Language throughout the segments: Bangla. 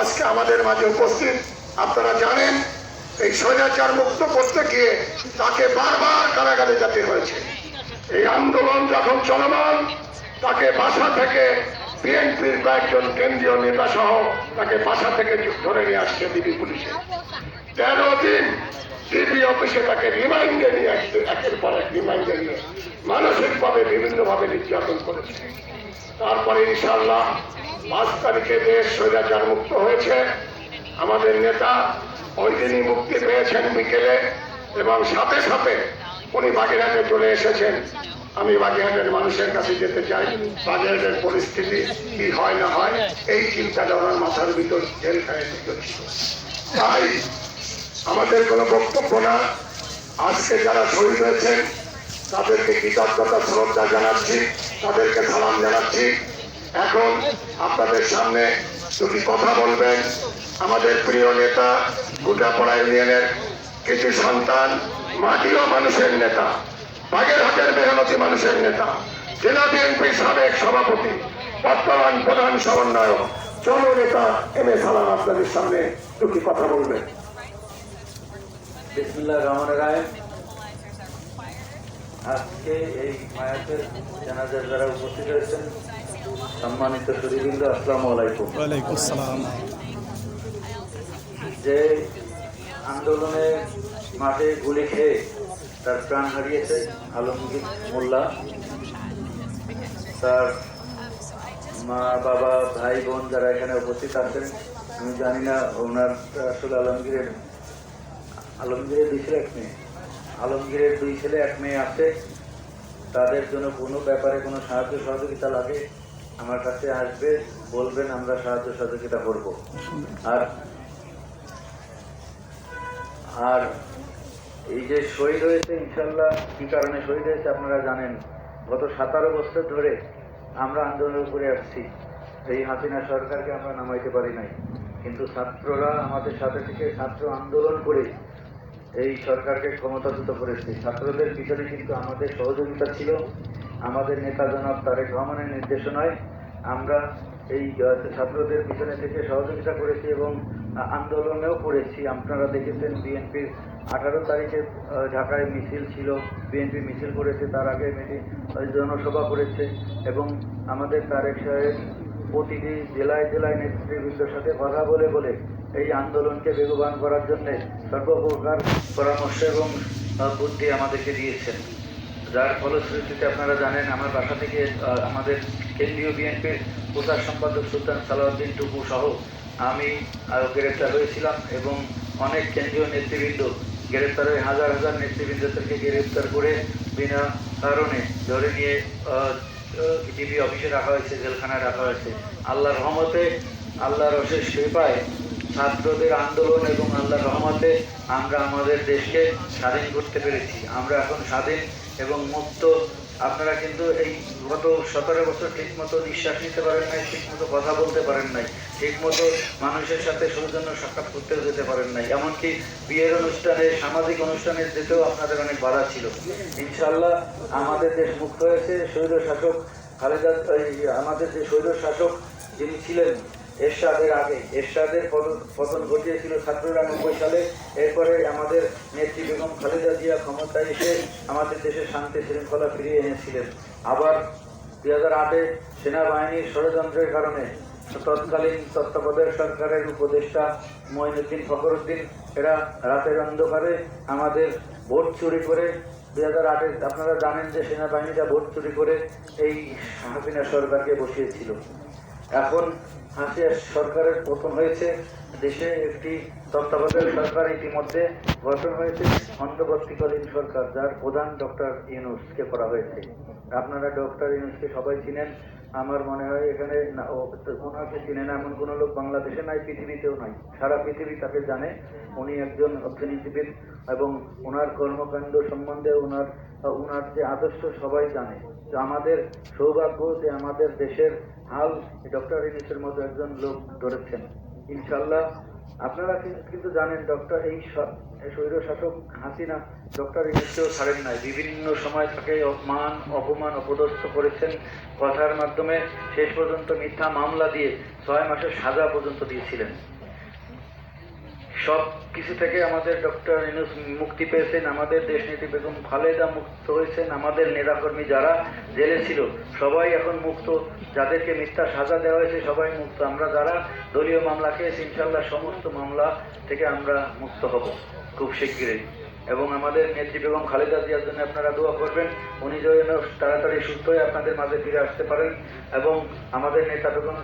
আজকে আমাদের মাঝে উপস্থিত, আপনারা জানেন, এই স্বৈরাচার মুক্ত করতে গিয়ে তাকে বারবার কারাগারে যেতে হয়েছে। এই আন্দোলন যখন চলমান, তাকে বাসা থেকে বিএনপির কয়েকজন কেন্দ্রীয় নেতা সহ তাকে বাসা থেকে ধরে নিয়ে আসছে ডিবি পুলিশে। তেরো দিন ডিবি অফিসে তাকে রিমাইন্ডে নিয়ে আসছে, একের পর এক রিমাইন্ডে নিয়ে মানসিকভাবে বিভিন্নভাবে নির্যাতন করেছে। তারপরে ইনশাল্লাহ পাঁচ তারিখে দেশ স্বৈরাচার মুক্ত হয়েছে। আমাদের নেতা ওই দিনই মুক্তি পেয়েছেন বিকেলে এবং সাথে সাথে উনি বাগেরহাটে চলে এসেছেন। আমি বাগেরহাটের মানুষের কাছে যেতে চাই, বাগেরহাটের পরিস্থিতি কি হয় না হয়, এই চিন্তাটা ওনার মাথার ভিতর জেলখানে ছিল তাই আমাদের কোনো বক্তব্য না। আজকে যারা শহীদ হয়েছেন তাদেরকে কৃতজ্ঞতা শ্রদ্ধা জানাচ্ছি, তাদেরকে সালাম জানাচ্ছি। এখন আপনাদের সামনে দুটি কথা বলবেন। আমাদের প্রিয় নেতা গোটাপাড়া ইউনিয়নের কিছু সন্তান মাটিও মানুষের নেতা, বাগেরহাটের মেহনতি মানুষের নেতা, জেলা বিএনপি সাবেক সভাপতি, বর্তমান প্রধান সমন্বয়ক। চলো নেতা, এম এ সালাম আপনাদের সামনে দুটি কথা বলবেন। বিসমুল্লাহ রহমান রায় আজকে এই মায়াতের জানাজার যারা উপস্থিত হয়েছেন সম্মানিত সুদীবৃন্দ আসসালামু আলাইকুম। যে আন্দোলনে মাঠে গুলি খেয়ে তার প্রাণ হারিয়েছে আলমগীর মোল্লা। তার মা বাবা ভাই বোন যারা এখানে উপস্থিত আছেন আমি জানি না ওনার আসলে আলমগীরের আলমগীরের দুই ছেলে এক মেয়ে আলমগীরের দুই ছেলে, এক মেয়ে আছে। তাদের জন্য কোনো ব্যাপারে কোনো সাহায্য সহযোগিতা লাগে? আমার কাছে আসবে, বলবেন, আমরা সাহায্য সহযোগিতা করব। আর আর এই যে শহীদ হয়েছে, ইনশাল্লাহ, কি কারণে শহীদ হয়েছে আপনারা জানেন। গত সাতারো বছর ধরে আমরা আন্দোলন করে আসছি এই হাসিনা সরকারকে আমরা নামাইতে পারি নাই। কিন্তু ছাত্ররা আমাদের সাথে থেকে ছাত্র আন্দোলন করে এই সরকারকে ক্ষমতাচ্যুত করেছে। ছাত্রদের পিছনে কিন্তু আমাদের সহযোগিতা ছিল। আমাদের নেতা জনাব তারেক রহমানের নির্দেশনায় আমরা এই ছাত্রদের পিছনে থেকে সহযোগিতা করেছি এবং আন্দোলনেও করেছি। আপনারা দেখেছেন বিএনপির আঠারো তারিখে ঢাকায় মিছিল ছিল। বিএনপি মিছিল করেছে, তার আগে জনসভা করেছে এবং আমাদের তারেক সাহেব প্রতিটি জেলায় জেলায় নেতৃবৃন্দের সাথে কথা বলে বলে এই আন্দোলনকে বেগবান করার জন্য সর্বপ্রকার পরামর্শ এবং বুদ্ধি আমাদেরকে দিয়েছেন। যার ফলশ্রুতিতে আপনারা জানেন, আমার বাসা থেকে আমাদের কেন্দ্রীয় বিএনপির প্রচার সম্পাদক সুলতান সালাউদ্দিন টুকু সহ আমি গ্রেপ্তার হয়েছিলাম এবং অনেক কেন্দ্রীয় নেতৃবৃন্দ গ্রেপ্তার হয়ে হাজার হাজার নেতৃবৃন্দদেরকে গ্রেপ্তার করে বিনা কারণে ধরে নিয়ে ডিবি অফিসে রাখা হয়েছে, জেলখানায় রাখা হয়েছে। আল্লাহর রহমতে, আল্লাহর অশেষ কৃপায় ছাত্রদের আন্দোলন এবং আল্লাহর রহমতে আমরা আমাদের দেশকে স্বাধীন করতে পেরেছি। আমরা এখন স্বাধীন এবং মুক্ত। আপনারা কিন্তু এই গত সতেরো বছর ঠিকমতো নিঃশ্বাস নিতে পারেন নাই, ঠিকমতো কথা বলতে পারেন নাই, ঠিকমতো মানুষের সাথে সৌজন্য সাক্ষাৎ করতেও যেতে পারেন নাই। এমনকি বিয়ের অনুষ্ঠানে, সামাজিক অনুষ্ঠানে যেতেও আপনাদের অনেক বাধা ছিল। ইনশাল্লাহ আমাদের দেশ মুক্ত হয়েছে। স্বৈর শাসক খালেদা আমাদের যে স্বৈর শাসক যিনি ছিলেন এরশাদের আগে। এরশাদের পতন ঘটিয়েছিল সতেরোরা নব্বই সালে। এরপরে আমাদের নেত্রী বেগম খালেদা জিয়া ক্ষমতায় এসে আমাদের দেশের শান্তি শৃঙ্খলা ফিরিয়ে এনেছিলেন। আবার দুই হাজার আটে সেনাবাহিনীর ষড়যন্ত্রের কারণে তৎকালীন তত্ত্বাবধায়ক সরকারের উপদেষ্টা মঈনুদ্দিন ফখরুদ্দিন, এরা রাতের অন্ধকারে আমাদের ভোট চুরি করে দুই হাজার আটে আপনারা জানেন যে সেনাবাহিনীরা ভোট চুরি করে এই হাসিনা সরকারকে বসিয়েছিল। এখন হাসিয়া সরকারের পতন হয়েছে, দেশে একটি তত্ত্বাবধায়ক সরকার ইতিমধ্যে গঠন হয়েছে, অন্তর্বর্তীকালীন সরকার, যার প্রধান ডক্টর ইউনুসকে করা হয়েছে। আপনারা ডক্টর ইউনুসকে সবাই চিনেন আমার মনে হয় এখানে ওনাকে চিনে না, এমন কোনো লোক বাংলাদেশে নাই, পৃথিবীতেও নাই। সারা পৃথিবী তাকে জানে। উনি একজন অর্থনীতিবিদ এবং ওনার কর্মকাণ্ড সম্বন্ধে ওনার ওনার যে আদর্শ সবাই জানে। তো আমাদের সৌভাগ্য যে আমাদের দেশের হাল, ডক্টর ইনিসের মতো একজন লোক ধরেছেন। ইনশাল্লাহ আপনারা কিন্তু জানেন ডক্টর এই স্বৈর শাসক হাসিনা, ডক্টর ইউনুসকেও ছাড়েন নাই। বিভিন্ন সময় তাকে অপমান অপমান, অপদস্থ করেছেন। কথার মাধ্যমে শেষ পর্যন্ত মিথ্যা মামলা দিয়ে ছয় মাসের সাজা পর্যন্ত দিয়েছিলেন। সব কিছু থেকে আমাদের ডক্টর ইনুস মুক্তি পেয়েছেন, আমাদের দেশ দেশনীতি বেগম খালেদা মুক্ত হয়েছেন, আমাদের নেতাকর্মী যারা জেলে ছিল, সবাই এখন মুক্ত, যাদেরকে মিথ্যা সাজা দেওয়া হয়েছে সবাই মুক্ত। আমরা যারা দলীয় মামলা খেয়েছি ইনশাল্লাহ সমস্ত মামলা থেকে আমরা মুক্ত হব, খুব শিগগিরই। এবং আমাদের নেত্রী বেগম খালেদা জিয়ার জন্য আপনারা দোয়া করবেন, উনি যেন তাড়াতাড়ি সুস্থ হয়ে আপনাদের মাঝে ফিরে আসতে পারেন। এবং আমাদের নেতা বেগম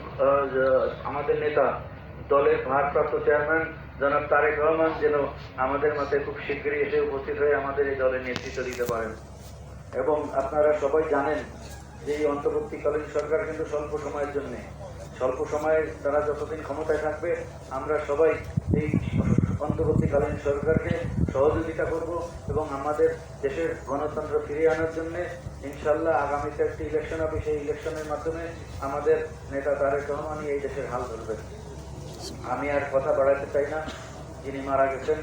আমাদের নেতা দলের ভারপ্রাপ্ত চেয়ারম্যান জনাব তারেক রহমান যেন আমাদের মাঝে খুব শীঘ্রই এসে উপস্থিত হয়ে আমাদের এই দলের নেতৃত্ব দিতে পারেন। এবং আপনারা সবাই জানেন যে এই অন্তর্বর্তীকালীন সরকার কিন্তু স্বল্প সময়ের জন্য। স্বল্প সময়ে তারা যতদিন ক্ষমতায় থাকবে, আমরা সবাই এই অন্তর্বর্তীকালীন সরকারকে সহযোগিতা করব এবং আমাদের দেশের গণতন্ত্র ফিরিয়ে আনার জন্য ইনশাল্লাহ আগামীতে একটি ইলেকশন হবে। সেই ইলেকশনের মাধ্যমে আমাদের নেতা তারেক রহমানই এই দেশের হাল ধরবেন। আমি আর কথা বাড়াতে চাই না। যিনি মারা গেছেন,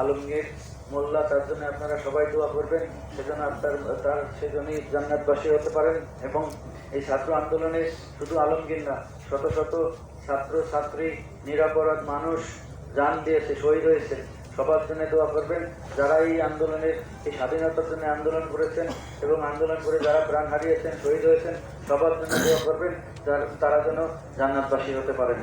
আলমগীর মোল্লা, তার জন্য আপনারা সবাই দোয়া করবেন। সেজন্য আপনার, তার, সেজন্যই জান্নাতবাসী হতে পারেন এবং এই ছাত্র আন্দোলনে শুধু আলমগীর না, শত শত ছাত্র, ছাত্রী, নিরাপরাধ মানুষ জান দিয়েছে, শহীদ হয়েছে। সবার জন্য দোয়া করবেন। যারা এই আন্দোলনের, এই স্বাধীনতার জন্য আন্দোলন করেছেন এবং আন্দোলন করে যারা প্রাণ হারিয়েছেন, শহীদ হয়েছেন, সবার জন্য দোয়া করবেন। তারা যেন জান্নাতবাসী হতে পারেন।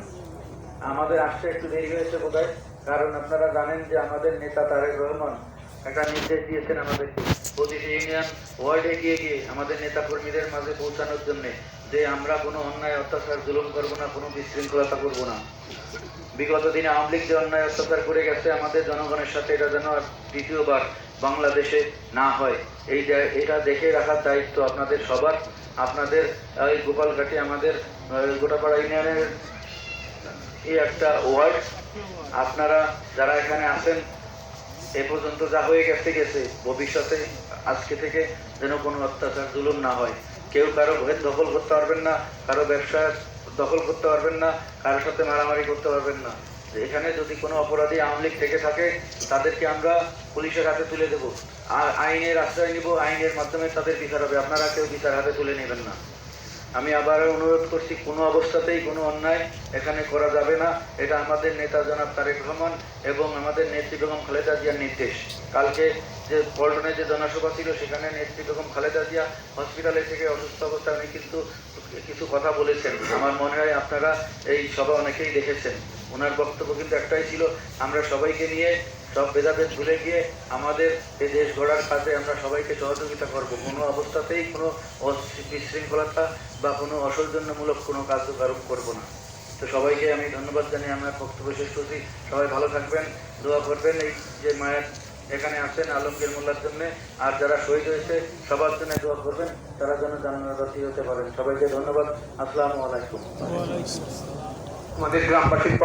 আমাদের আসতে একটু দেরি হয়েছে বোধহয়, কারণ আপনারা জানেন যে আমাদের নেতা তারেক রহমান একটা নির্দেশ দিয়েছেন আমাদেরকে। প্রতিটি ইউনিয়ন ওয়ার্ডে গিয়ে গিয়ে আমাদের নেতা কর্মীদের মাঝে পৌঁছানোর জন্য যে আমরা কোনো অন্যায়, অত্যাচার, জুলুম করব না, কোনো বিশৃঙ্খলতা করব না। বিগত দিনে আওয়ামী লীগ যে অন্যায় অত্যাচার করে গেছে, আমাদের জনগণের সাথে এটা যেন আর দ্বিতীয়বার বাংলাদেশে না হয়। এই এটা দেখে রাখার দায়িত্ব আপনাদের সবার। আপনাদের, এই গোপালঘাটে আমাদের গোটাপাড়া ইউনিয়নের এই একটা ওয়ার্ড, আপনারা যারা এখানে আছেন, এ পর্যন্ত যা হয়ে গেছে গেছে। ভবিষ্যতে, আজকে থেকে যেন কোনো অত্যাচার জুলুম না হয়। কেউ কারও ঘরের দখল করতে পারবেন না, কারও ব্যবসা দখল করতে পারবেন না কারোর সাথে মারামারি করতে পারবেন না। এখানে যদি কোনো অপরাধী আওয়ামী লীগ থেকে থাকে, তাদেরকে আমরা পুলিশের হাতে তুলে দেব। আর আইনের আশ্রয় নিব, আইনের মাধ্যমে তাদের বিচার হবে। আপনারা কেউ বিচার হাতে তুলে নেবেন না। আমি আবার অনুরোধ করছি, কোনো অবস্থাতেই কোনো অন্যায় এখানে করা যাবে না। এটা আমাদের নেতা জনাব তারেক রহমান এবং আমাদের নেত্রী বেগম খালেদা জিয়ার নির্দেশ। কালকে যে পল্টনে যে জনসভা ছিল, সেখানে নেত্রী বেগম খালেদা জিয়া হসপিটালে থেকে অসুস্থ অবস্থায় উনি কিন্তু কিছু কথা বলেছেন। আমার মনে হয় আপনারা এই সভা অনেকেই দেখেছেন। ওনার বক্তব্য কিন্তু একটাই ছিল আমরা সবাইকে নিয়ে সব ভেদাভেদ ভুলে গিয়ে আমাদের এই দেশ গড়ার কাজে আমরা সবাইকে সহযোগিতা করব। কোনো অবস্থাতেই কোনো বিশৃঙ্খলতা বা কোনো অসৌজন্যমূলক কোনো কার্যক্রম করব না। তো সবাইকে আমি ধন্যবাদ জানিয়ে আমার বক্তব্য শেষ করছি। সবাই ভালো থাকবেন দোয়া করবেন এই যে মায়ের এখানে আছেন আলমগীর মোল্লার জন্য। আর যারা শহীদ হয়েছে সবার জন্য দোয়া করবেন তারা যেন জানানোবাসী হতে পারেন। সবাইকে ধন্যবাদ আসসালামু আলাইকুম। আমাদের গ্রামবাসীর